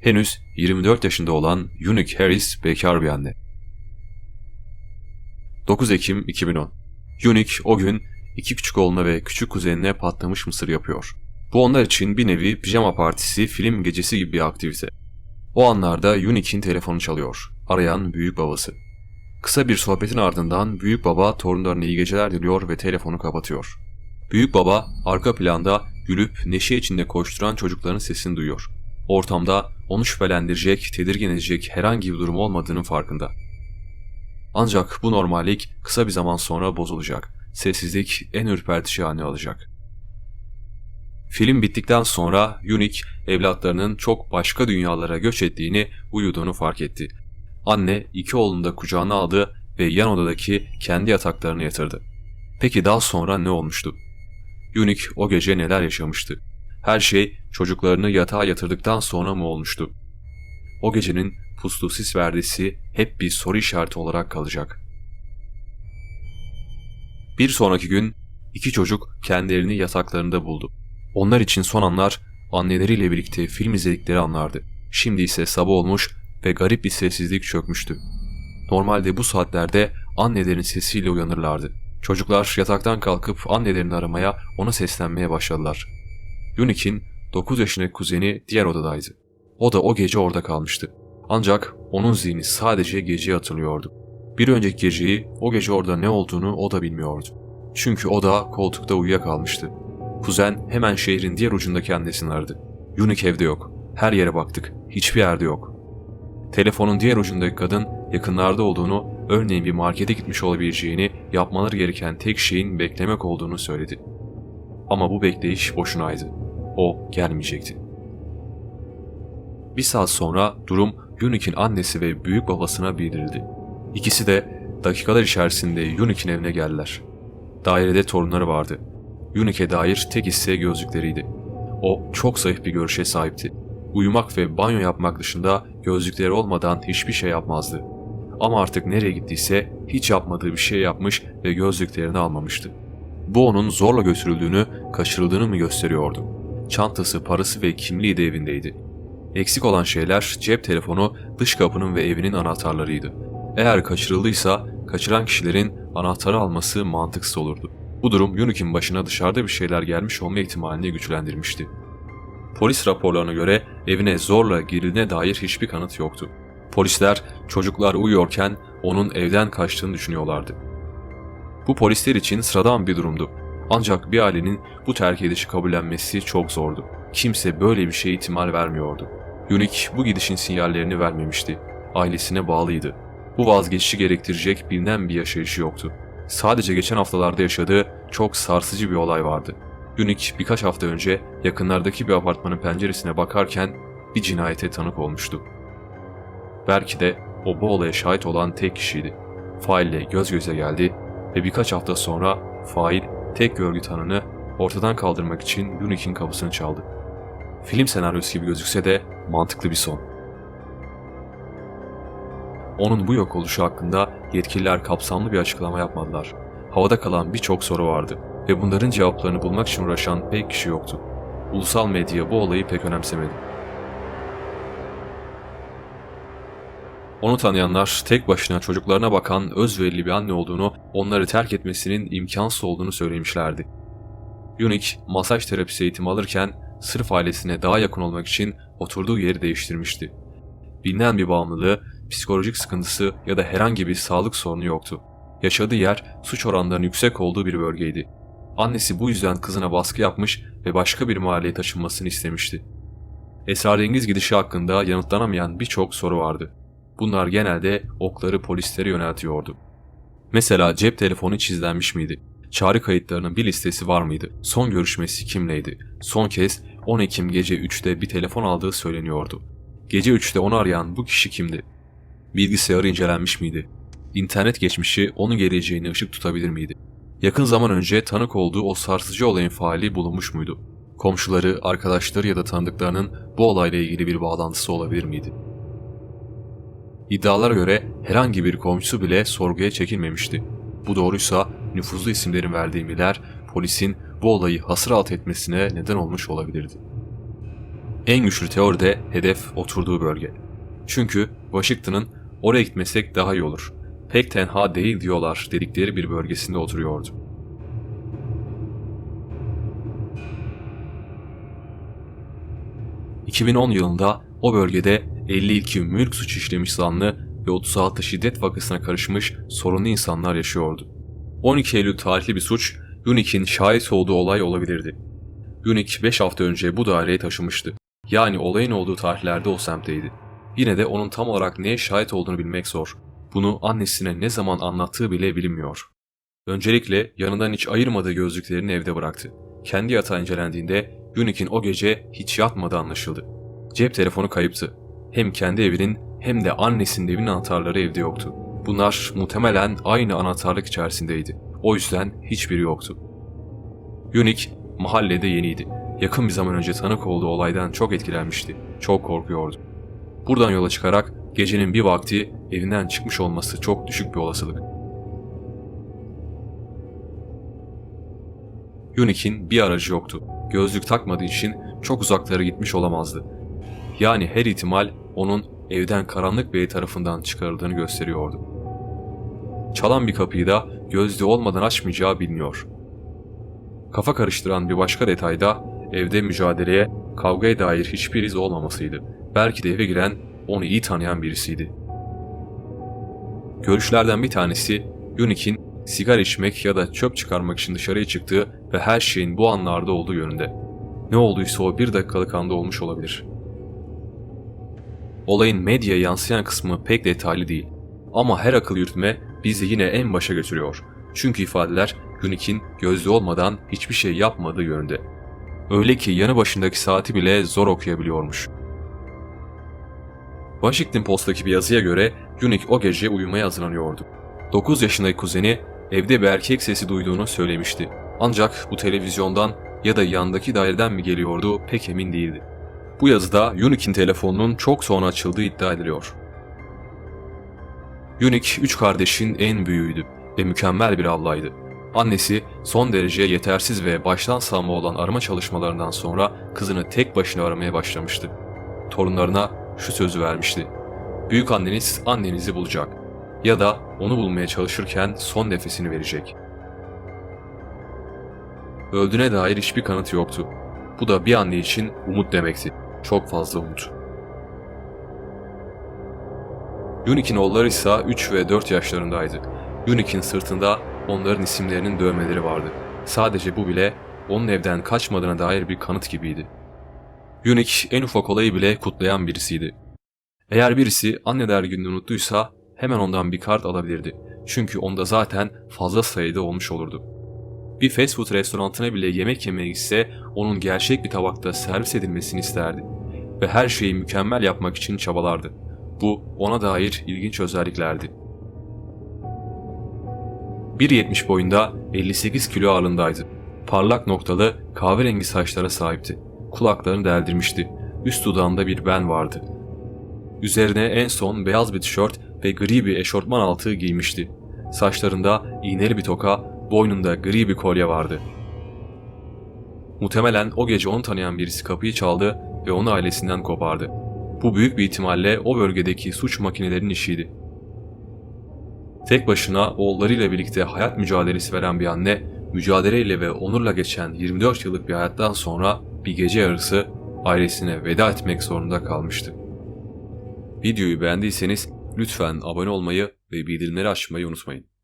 Henüz 24 yaşında olan Unique Harris bekar bir anne. 9 Ekim 2010 Unique o gün iki küçük oğluna ve küçük kuzenine patlamış mısır yapıyor. Bu onlar için bir nevi pijama partisi, film gecesi gibi bir aktivite. O anlarda Unique'in telefonu çalıyor. Arayan büyük babası. Kısa bir sohbetin ardından büyük baba torunlarına iyi geceler diliyor ve telefonu kapatıyor. Büyük baba arka planda gülüp neşe içinde koşturan çocukların sesini duyuyor. Ortamda onu şüphelendirecek, tedirgin edecek herhangi bir durum olmadığının farkında. Ancak bu normallik kısa bir zaman sonra bozulacak. Sessizlik en ürpertici hane alacak. Film bittikten sonra Unique evlatlarının çok başka dünyalara göç ettiğini, uyuduğunu fark etti. Anne iki oğlunu da kucağına aldı ve yan odadaki kendi yataklarına yatırdı. Peki daha sonra ne olmuştu? Unique o gece neler yaşamıştı? Her şey çocuklarını yatağa yatırdıktan sonra mı olmuştu? O gecenin puslu sis verdisi hep bir soru işareti olarak kalacak. Bir sonraki gün iki çocuk kendilerini yataklarında buldu. Onlar için son anlar anneleriyle birlikte film izledikleri anlardı. Şimdi ise sabah olmuş ve garip bir sessizlik çökmüştü. Normalde bu saatlerde annelerin sesiyle uyanırlardı. Çocuklar yataktan kalkıp annelerini aramaya, ona seslenmeye başladılar. Unique'in 9 yaşındaki kuzeni diğer odadaydı. O da o gece orada kalmıştı. Ancak onun zihni sadece geceyi hatırlıyordu. Bir önceki geceyi, o gece orada ne olduğunu o da bilmiyordu. Çünkü o da koltukta uyuyakalmıştı. Kuzen hemen şehrin diğer ucundaki annesini aradı. Unique evde yok. Her yere baktık. Hiçbir yerde yok. Telefonun diğer ucundaki kadın yakınlarda olduğunu, örneğin bir markete gitmiş olabileceğini, yapmaları gereken tek şeyin beklemek olduğunu söyledi. Ama bu bekleyiş boşunaydı. O gelmeyecekti. Bir saat sonra durum Unique'in annesi ve büyük babasına bildirildi. İkisi de dakikalar içerisinde Unique'in evine geldiler. Dairede torunları vardı. Unique'e dair tek isteği gözlükleriydi. O çok zayıf bir görüşe sahipti. Uyumak ve banyo yapmak dışında gözlükleri olmadan hiçbir şey yapmazdı. Ama artık nereye gittiyse hiç yapmadığı bir şey yapmış ve gözlüklerini almamıştı. Bu onun zorla götürüldüğünü, kaçırıldığını mı gösteriyordu? Çantası, parası ve kimliği de evindeydi. Eksik olan şeyler cep telefonu, dış kapının ve evinin anahtarlarıydı. Eğer kaçırıldıysa kaçıran kişilerin anahtarı alması mantıksız olurdu. Bu durum Unique'in başına dışarıda bir şeyler gelmiş olma ihtimalini güçlendirmişti. Polis raporlarına göre evine zorla girildiğine dair hiçbir kanıt yoktu. Polisler çocuklar uyuyorken onun evden kaçtığını düşünüyorlardı. Bu polisler için sıradan bir durumdu. Ancak bir ailenin bu terk edişi kabullenmesi çok zordu. Kimse böyle bir şeye ihtimal vermiyordu. Unique bu gidişin sinyallerini vermemişti. Ailesine bağlıydı. Bu vazgeçişi gerektirecek bilinen bir yaşayışı yoktu. Sadece geçen haftalarda yaşadığı çok sarsıcı bir olay vardı. Unique birkaç hafta önce yakınlardaki bir apartmanın penceresine bakarken bir cinayete tanık olmuştu. Belki de o bu olaya şahit olan tek kişiydi. Faille göz göze geldi ve birkaç hafta sonra fail tek görgü tanını ortadan kaldırmak için Unique'in kapısını çaldı. Film senaryosu gibi gözükse de mantıklı bir son. Onun bu yok oluşu hakkında yetkililer kapsamlı bir açıklama yapmadılar. Havada kalan birçok soru vardı ve bunların cevaplarını bulmak için uğraşan pek kişi yoktu. Ulusal medya bu olayı pek önemsemedi. Onu tanıyanlar tek başına çocuklarına bakan özverili bir anne olduğunu, onları terk etmesinin imkansız olduğunu söylemişlerdi. Unique, masaj terapisi eğitimi alırken sırf ailesine daha yakın olmak için oturduğu yeri değiştirmişti. Bilinen bir bağımlılığı, psikolojik sıkıntısı ya da herhangi bir sağlık sorunu yoktu. Yaşadığı yer suç oranlarının yüksek olduğu bir bölgeydi. Annesi bu yüzden kızına baskı yapmış ve başka bir mahalleye taşınmasını istemişti. Esrarengiz gidişi hakkında yanıtlanamayan birçok soru vardı. Bunlar genelde okları polislere yöneltiyordu. Mesela cep telefonu hiç izlenmiş miydi? Çağrı kayıtlarının bir listesi var mıydı? Son görüşmesi kimleydi? Son kez 10 Ekim gece 3'te bir telefon aldığı söyleniyordu. Gece 3'te onu arayan bu kişi kimdi? Bilgisayarı incelenmiş miydi? İnternet geçmişi onun geleceğini ışık tutabilir miydi? Yakın zaman önce tanık olduğu o sarsıcı olayın faali bulunmuş muydu? Komşuları, arkadaşları ya da tanıdıklarının bu olayla ilgili bir bağlantısı olabilir miydi? İddialara göre herhangi bir komşusu bile sorguya çekilmemişti. Bu doğruysa nüfuzlu isimlerin verdiği miler polisin bu olayı hasır alt etmesine neden olmuş olabilirdi. En güçlü teoride hedef oturduğu bölge. Çünkü Washington'ın oraya gitmesek daha iyi olur. Pek tenha değil diyorlar dedikleri bir bölgesinde oturuyordu. ...2010 yılında o bölgede 52 mülk suç işlemiş zanlı ve 36 şiddet vakasına karışmış sorunlu insanlar yaşıyordu. 12 Eylül tarihli bir suç, Unique'in şahit olduğu olay olabilirdi. Unique 5 hafta önce bu daireye taşımıştı. Yani olayın olduğu tarihlerde o semtteydi. Yine de onun tam olarak neye şahit olduğunu bilmek zor. Bunu annesine ne zaman anlattığı bile bilinmiyor. Öncelikle yanından hiç ayırmadığı gözlüklerini evde bıraktı. Kendi yatağı incelendiğinde Unique'in o gece hiç yatmadığı anlaşıldı. Cep telefonu kayıptı. Hem kendi evinin hem de annesinin evinin anahtarları evde yoktu. Bunlar muhtemelen aynı anahtarlık içerisindeydi. O yüzden hiçbiri yoktu. Unique mahallede yeniydi. Yakın bir zaman önce tanık olduğu olaydan çok etkilenmişti. Çok korkuyordu. Buradan yola çıkarak gecenin bir vakti evinden çıkmış olması çok düşük bir olasılık. Unique'in bir aracı yoktu. Gözlük takmadığı için çok uzaklara gitmiş olamazdı. Yani her ihtimal onun evden karanlık bey tarafından çıkarıldığını gösteriyordu. Çalan bir kapıyı da gözlüğü olmadan açmayacağı biliniyor. Kafa karıştıran bir başka detay da evde mücadeleye, kavgaya dair hiçbir iz olmamasıydı. Belki de eve giren onu iyi tanıyan birisiydi. Görüşlerden bir tanesi Unique'in sigara içmek ya da çöp çıkarmak için dışarıya çıktığı ve her şeyin bu anlarda olduğu yönünde. Ne olduysa o bir dakikalık anda olmuş olabilir. Olayın medyaya yansıyan kısmı pek detaylı değil. Ama her akıl yürütme bizi yine en başa götürüyor. Çünkü ifadeler Unique'in gözlü olmadan hiçbir şey yapmadığı yönünde. Öyle ki yanı başındaki saati bile zor okuyabiliyormuş. Washington Post'taki bir yazıya göre Unique o gece uyumaya hazırlanıyordu. 9 yaşındaki kuzeni evde bir erkek sesi duyduğunu söylemişti. Ancak bu televizyondan ya da yandaki daireden mi geliyordu pek emin değildi. Bu yazıda Unique'in telefonunun çok sonra açıldığı iddia ediliyor. Unique üç kardeşin en büyüğüydü ve mükemmel bir ablaydı. Annesi son derece yetersiz ve baştan savma olan arama çalışmalarından sonra kızını tek başına aramaya başlamıştı. Torunlarına şu sözü vermişti. Büyük anneniz annenizi bulacak ya da onu bulmaya çalışırken son nefesini verecek. Öldüğüne dair hiçbir kanıt yoktu. Bu da bir anne için umut demekti. Çok fazla umut. Unique'in oğulları ise 3 ve 4 yaşlarındaydı. Unique'in sırtında onların isimlerinin dövmeleri vardı. Sadece bu bile onun evden kaçmadığına dair bir kanıt gibiydi. Unique en ufak olayı bile kutlayan birisiydi. Eğer birisi anneler gününü unuttuysa hemen ondan bir kart alabilirdi. Çünkü onda zaten fazla sayıda olmuş olurdu. Bir fast food restoranına bile yemek yemeye gitse onun gerçek bir tabakta servis edilmesini isterdi. Ve her şeyi mükemmel yapmak için çabalardı. Bu ona dair ilginç özelliklerdi. 1.70 boyunda 58 kilo ağırlığındaydı. Parlak noktalı kahverengi saçlara sahipti. Kulaklarını deldirmişti. Üst dudağında bir ben vardı. Üzerine en son beyaz bir tişört ve gri bir eşortman altı giymişti. Saçlarında iğneli bir toka, boynunda gri bir kolye vardı. Muhtemelen o gece onu tanıyan birisi kapıyı çaldı ve onu ailesinden kopardı. Bu büyük bir ihtimalle o bölgedeki suç makinelerinin işiydi. Tek başına oğullarıyla birlikte hayat mücadelesi veren bir anne, mücadeleyle ve onurla geçen 24 yıllık bir hayattan sonra bir gece yarısı ailesine veda etmek zorunda kalmıştı. Videoyu beğendiyseniz lütfen abone olmayı ve bildirimleri açmayı unutmayın.